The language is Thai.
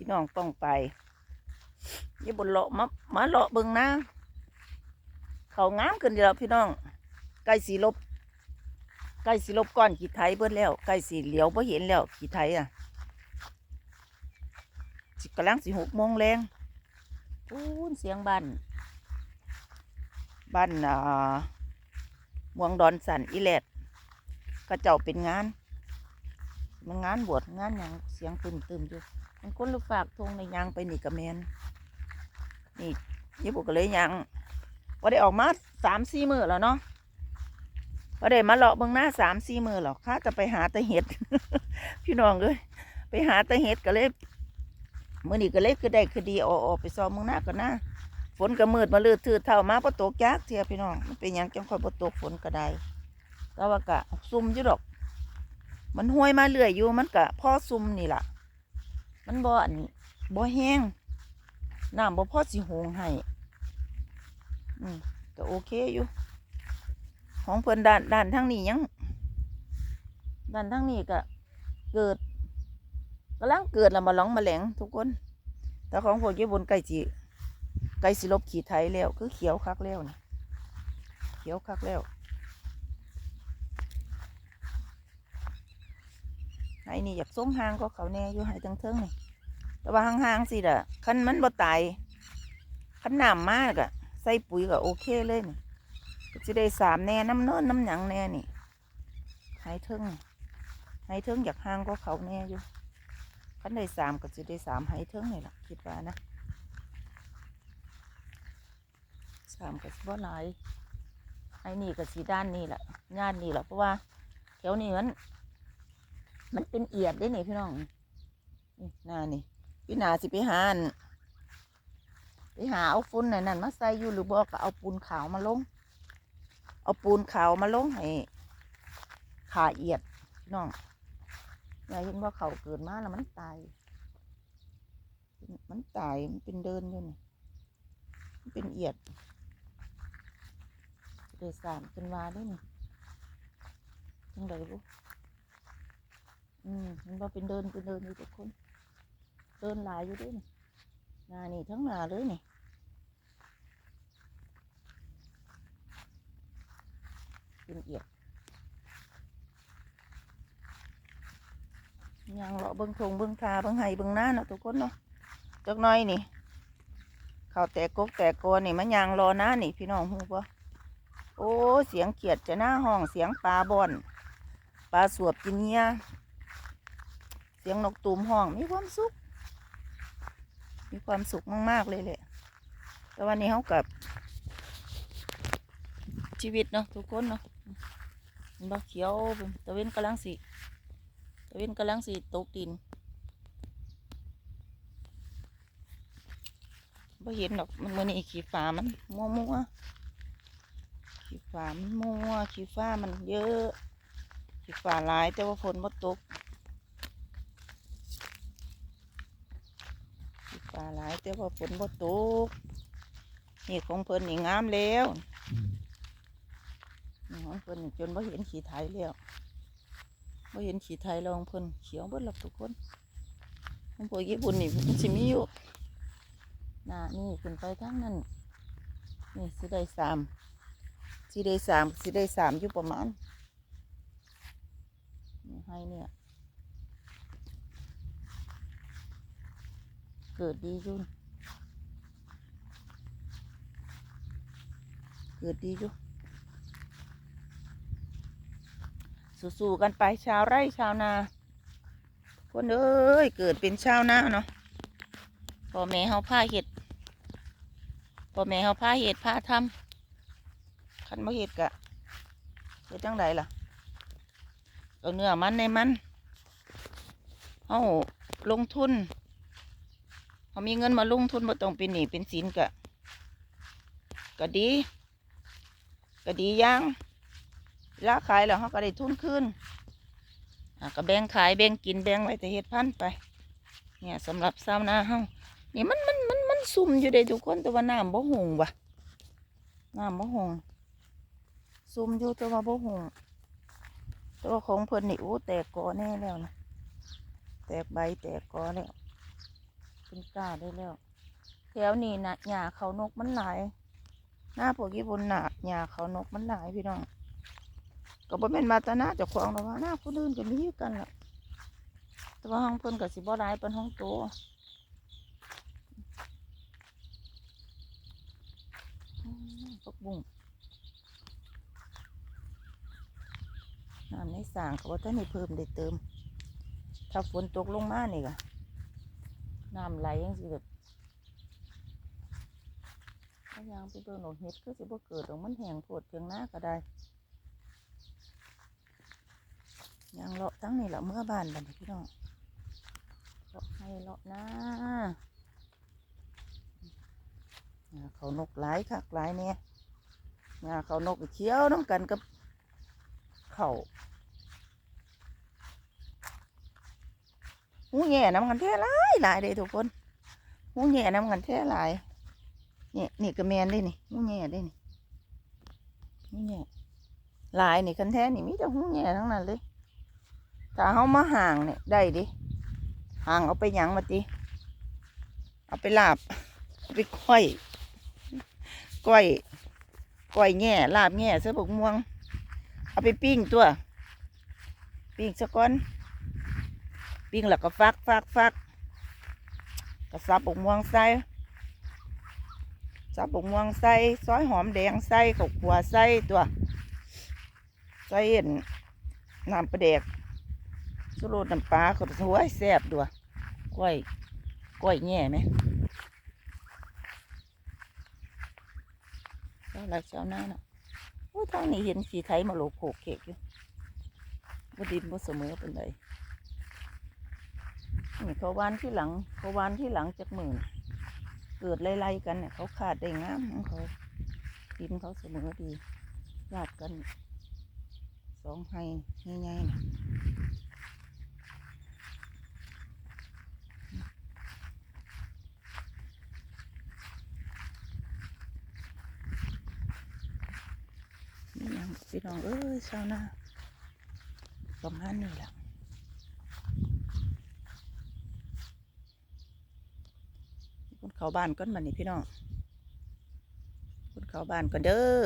พี่น้องต้องไปอย่บนเลาะมามาเลาะเบิ่งนะเขางามขึ้นเดียวพี่น้องใกล้สีลบใกล้สีลบก้อนขี้ไทยเบิดแล้วใกล้สีเหลียวบ่เห็นแล้วขี้ไทยอะสิกำลังสิหกโมงแรงปูนเสียงบ้านบ้านอ่ามืองดอนสันอีแลดก็เจ้าเป็นงาน มันงานบวชงานหยังเสียงตึมตึมอยู่ คนลูกฝากทงในยางไปนี่กระแมนนี่ยี่ปุกก็เลยยางว่าได้ออกมาสามสี่มือแล้วเนาะว่าได้มาเลาะเบื้องหน้าสามสี่มือหรอกข้าจะไปหาตะเห็ด พี่น้องเลยไปหาตะเห็ดก็เลยมื่อนี้ก็เลยคือได้คือดีออกออกไปซ้อมเมืองหน้าก็นะฝนก็มืดมาลืดทืดเท่ามาพอตกยากเทียพี่น้องมันเป็นยังจังคอยพอตกฝนก็ได้แต่ว่ากะซุ่มอยู่ดอก มันห้วยมาเรื่อยอยู่มันกะพ่อซุ่มนี่แหละ มันบ่อันบ่แห้งน้ำบ่พอสิหงให้อืมก็โอเคอยู่ ของเพิ่นด้านด้านทางนี้ยังด้านทางนี้ก็เกิดกำลังเกิดแล้วมาหลองมาแหลงทุกคน แต่ของพวกญี่ปุ่นใกล้สิใกล้สิลบขีดไทยแล้ว คือเขียวคักแล้วนี่เขียวคักแล้ว ไห้นี่อยากส่งหางก็เขาแน่อยู่ไห้ทั้งเทิงนี่แต่ว่าห่างๆสิล่ะคันมันบ่ตายคันน้ำมากอะใส่ปุ๋ยก็โอเคเลยนี่ก็จะได้สามแน่น้ำเนินน้ำหยังแน่นี่ไห้เทิงนี่ไห้เทิงอยากห่างก็เขาแน่อยู่คันได้สามก็จะได้สามไห้เทิงนี่แหละคิดว่านะสามก็สิบ่หลายไอ้นี่ก็สีด้านนี่แหละญาตินี่แหละเพราะว่าแถวนี้มัน มันเป็นเอียดได้นี่พี่น้องนี่หน้านี่พี่นาสิไปหานไปหาเอาฝุ่นนั่นนั่นมาใส่อยู่หรือบอกก็เอาปูนขาวมาลง เอาปูนขาวมาลงให้ขาเอียดพี่น้องยายเห็นว่าเขาเกิดมาแล้วมันตาย มันตายมันเป็นเดินอยู่นี่มันเป็นเอียดเดือดสามเป็นวาได้นี่จังไดบุ อืมมันว่าเป็นเดินเป็นเดินอยู่ทุกคน เดินหลายอยู่ด้วยนี่หนานี่ทั้งหนาเลยนี่เป็นเอียดยังเลาะเบิ้งทงเบิ้งทาเบิ้งไห้เบิ้งหน้าเนาะทุกคนเนาะจักน้อยนี่เขาวแตกกกแตกกอนี่มันยางรอหน้านี่พี่น้องหูปะโอ้ เสียงเขียดจะหน้าห้องเสียงปลาบอนปลาสวบกินเนี้ย เสียงนกตูมห้องมีความสุข มีความสุขมาก ๆ เลยแหละ แต่วันนี้เขากับ ชีวิตเนาะทุกคนเนาะมันบ่เขียวตะเวนกำลังสีตะเวนกำลังสีตกดินบ่เห็นดอกมันมือนี่ขี้ฟ้ามันมัวมัวขี้ฟ้ามันมัวขี้ฟ้ามันเยอะขี้ฟ้าหลายแต่ว่าฝนบ่ตก ลาหลายแต่ว่าฝนบ่ตกนี่ของเพิ่นนี่งามแล้วนี่ของเพิ่นจนบ่เห็นขี้ไถแล้วบ่เห็นขี้ไถแล้วของเพิ่นเขียวเบิดแล้วทุกคนของพวกญี่ปุ่นนี่มันสิมีอยู่น่ะนี่ขึ้นไปทางนั้นนี่สิได้สามสิได้สามสิได้สามอยู่ประมาณนี่ให้เนี่ย เกิดดีอยุ่นเกิดดีอยู่สู้ๆกันไปชาวไร่ชาวนา คนเอ้ยเกิดเป็นชาวนาเนาะพ่อแม่เฮาพาเห็ดพ่อแม่เฮาพาเห็ดพาทำคันบ่เห็ดกะเฮ็ดจังไดล่ะเอาเนื้อมันในมันเฮาลงทุน เขามีเงินมาลงทุนมาต้องเป็นหนี้เป็นสินกะก็ดีก็ดีอยังเวลาขายแล้วเขาก็ได้ทุนคืนก็แบ่งขายแบ่งกินแบ่งไว้แต่เฮ็ดพันไป เนี่ยสำหรับชาวนาเฮานี่มันมันมันมันซุ่มอยู่เด้ทุกคนแต่ว่าน้ำบ่หงวะน้ำบ่หงซุ่มอยู่แต่ว่าบ่หงแต่ว่าของเพิ่นนี่โอ้แตกกอแน่แล้วนะแตกใบแตกกอแล้ว เป็นกาได้แล้ว แถวนี้นะหญ้าเขานกมันหลาย หน้าพวกญี่ปุ่นน่ะหญ้าเขานกมันหลายพี่น้องก็บ่แม่นมาตนาเจ้าของหรอกว่าหน้าผู้อื่นก็มีคือกันล่ะแต่ว่าห้องเพิ่นก็สิบ่หลายปานห้องโตอืมผักบุ้งน้ำในสางก็บ่ทันได้เพิ่มได้เติม ถ้าฝนตกลงมานี่ก็ น้ำไหลยังสิแบบถ้ายางไปเบิ่งดอกเห็ดคือสิบ่เกิดดอกมันแห้งโพดเพียงหน้าก็ได้ยางเลาะทั้งนี่แหละเมื่อบานบันี้พี่น้องเลาะให้เลาะน้าหญ้าเขานกหลายคักหลายเนี่ยข้าเขานกเคี้ยวน้ำกันกับเขา หูแง่น้ำกันแท้หลายหลายเลยทุกคนหูแง่น้ำกันแท้หลายเนี่ยนี่กระแมนได้นี่หูแง่ได้นี่หูแง่หลายนี่คันแท้นี่มีแต่หูแง่ทั้งนั้นเลยถ้าเขามาห่างเนี่ยได้ดิห่างเอาไปหยังมาติเอาไปลาบเอาไปก้อยก้อยก้อยแง่ลาบแง่เสื้อบกม่วง เอาไปปิ้งตัว ปิ้งซะก่อน ปิ้งแล้วก็ฟักฟักฟักกระซับบกม่วงใส่ซับบกม่วงใส่ซอยหอมแดงใส่ข้าวขัวใส่ตัวใส่เอ็นน้ำปลาแดกสุโรน้ำปลาก็สวยแซ่บด้วกล้วยกล้วยแง่ไหมเจ้าละเจ้าหน้าเนาะโอ้ทางนี้เห็นขี่ไทยมาโลกโขกเขกอยู่บดินบ่เสมอเป็นไร นี่เขาวานที่หลังเขาวานที่หลังจากหมื่น เกิดไล่ๆกันเนี่ยเขาขาดได้งามของเขาดินเขาเสมอดีญาติกันสองไฮง่ายๆนะนี่ยังพี่น้องเอ้ยชาวนาประมาณนี้แหละ คนเขาบ้านก่อนมันนี่พี่น้องคนเขาบ้านก่อนเด้อ